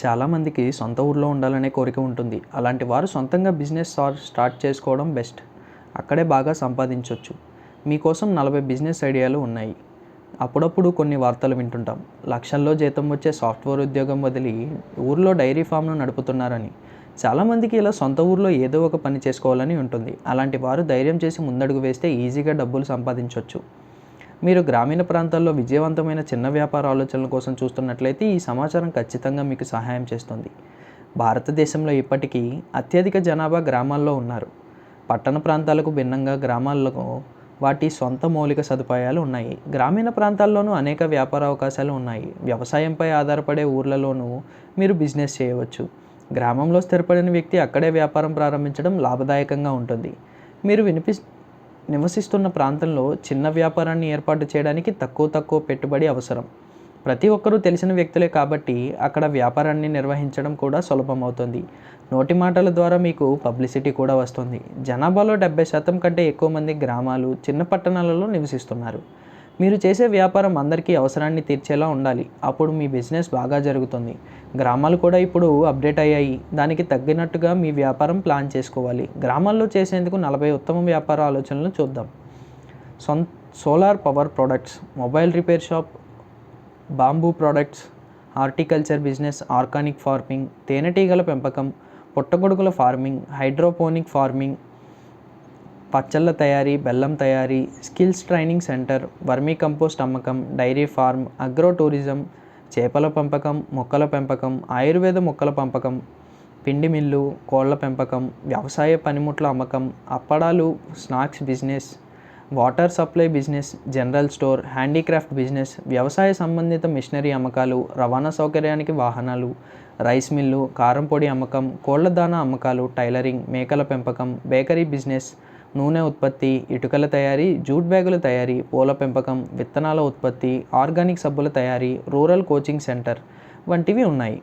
చాలామందికి సొంత ఊర్లో ఉండాలనే కోరిక ఉంటుంది. అలాంటి వారు సొంతంగా బిజినెస్ స్టార్ట్ చేసుకోవడం బెస్ట్. అక్కడే బాగా సంపాదించవచ్చు మీకోసం నలభై బిజినెస్ ఐడియాలు ఉన్నాయి. అప్పుడప్పుడు కొన్ని వార్తలు వింటుంటాం. లక్షల్లో జీతం వచ్చే సాఫ్ట్వేర్ ఉద్యోగం వదిలి ఊర్లో డైరీ ఫామ్ను నడుపుతున్నారని. చాలామందికి ఇలా సొంత ఊర్లో ఏదో ఒక పని చేసుకోవాలని ఉంటుంది. అలాంటి వారు ధైర్యం చేసి ముందడుగు వేస్తే ఈజీగా డబ్బులు సంపాదించవచ్చు మీరు గ్రామీణ ప్రాంతాల్లో విజయవంతమైన చిన్న వ్యాపార ఆలోచనల కోసం చూస్తున్నట్లయితే ఈ సమాచారం ఖచ్చితంగా మీకు సహాయం చేస్తుంది. భారతదేశంలో ఇప్పటికీ అత్యధిక జనాభా గ్రామాల్లో ఉన్నారు. పట్టణ ప్రాంతాలకు భిన్నంగా గ్రామాలకు వాటి సొంత మౌలిక సదుపాయాలు ఉన్నాయి. గ్రామీణ ప్రాంతాల్లోనూ అనేక వ్యాపార అవకాశాలు ఉన్నాయి. వ్యవసాయంపై ఆధారపడే ఊర్లలోనూ మీరు బిజినెస్ చేయవచ్చు. గ్రామంలో స్థిరపడిన వ్యక్తి అక్కడే వ్యాపారం ప్రారంభించడం లాభదాయకంగా ఉంటుంది. మీరు వినిపి నివసిస్తున్న ప్రాంతంలో చిన్న వ్యాపారాన్ని ఏర్పాటు చేయడానికి తక్కువ తక్కువ పెట్టుబడి అవసరం. ప్రతి ఒక్కరూ తెలిసిన వ్యక్తులే కాబట్టి అక్కడ వ్యాపారాన్ని నిర్వహించడం కూడా సులభమవుతుంది నోటి మాటల ద్వారా మీకు పబ్లిసిటీ కూడా వస్తుంది. జనాభాలో డెబ్బై శాతం కంటే ఎక్కువ మంది గ్రామాలు చిన్న పట్టణాలలో నివసిస్తున్నారు. మీరు చేసే వ్యాపారం అందరికీ అవసరాన్ని తీర్చేలా ఉండాలి. అప్పుడు మీ బిజినెస్ బాగా జరుగుతుంది. గ్రామాలు కూడా ఇప్పుడు అప్డేట్ అయ్యాయి. దానికి తగ్గినట్టుగా మీ వ్యాపారం ప్లాన్ చేసుకోవాలి. గ్రామాల్లో చేసేందుకు నలభై ఉత్తమ వ్యాపార ఆలోచనలు చూద్దాం. సొం solar power products mobile repair shop bamboo products horticulture business organic farming తేనెటీగల పెంపకం పుట్టగొడుగుల ఫార్మింగ్ హైడ్రోపోనిక్ ఫార్మింగ్ పచ్చళ్ళ తయారీ బెల్లం తయారీ skills training centre vermi compost అమ్మకం డైరీ ఫార్మ్ అగ్రో టూరిజం చేపల పెంపకం మొక్కల పెంపకం ఆయుర్వేద మొక్కల పెంపకం పిండి మిల్లు కోళ్ళ పెంపకం వ్యవసాయ పనిముట్ల అమ్మకం అప్పడాలు snacks business water supply business general store handicraft business వ్యవసాయ సంబంధిత మిషనరీ అమ్మకాలు రవాణా సౌకర్యానికి వాహనాలు రైస్ మిల్లు కారం పొడి అమ్మకం కోళ్ళ దానా అమ్మకాలు టైలరింగ్ మేకల పెంపకం బేకరీ బిజినెస్ నూనె ఉత్పత్తి ఇటుకల తయారీ జూట్ బ్యాగుల తయారీ పూల పెంపకం విత్తనాల ఉత్పత్తి ఆర్గానిక్ సబ్బుల తయారీ రూరల్ కోచింగ్ సెంటర్ వంటివి ఉన్నాయి.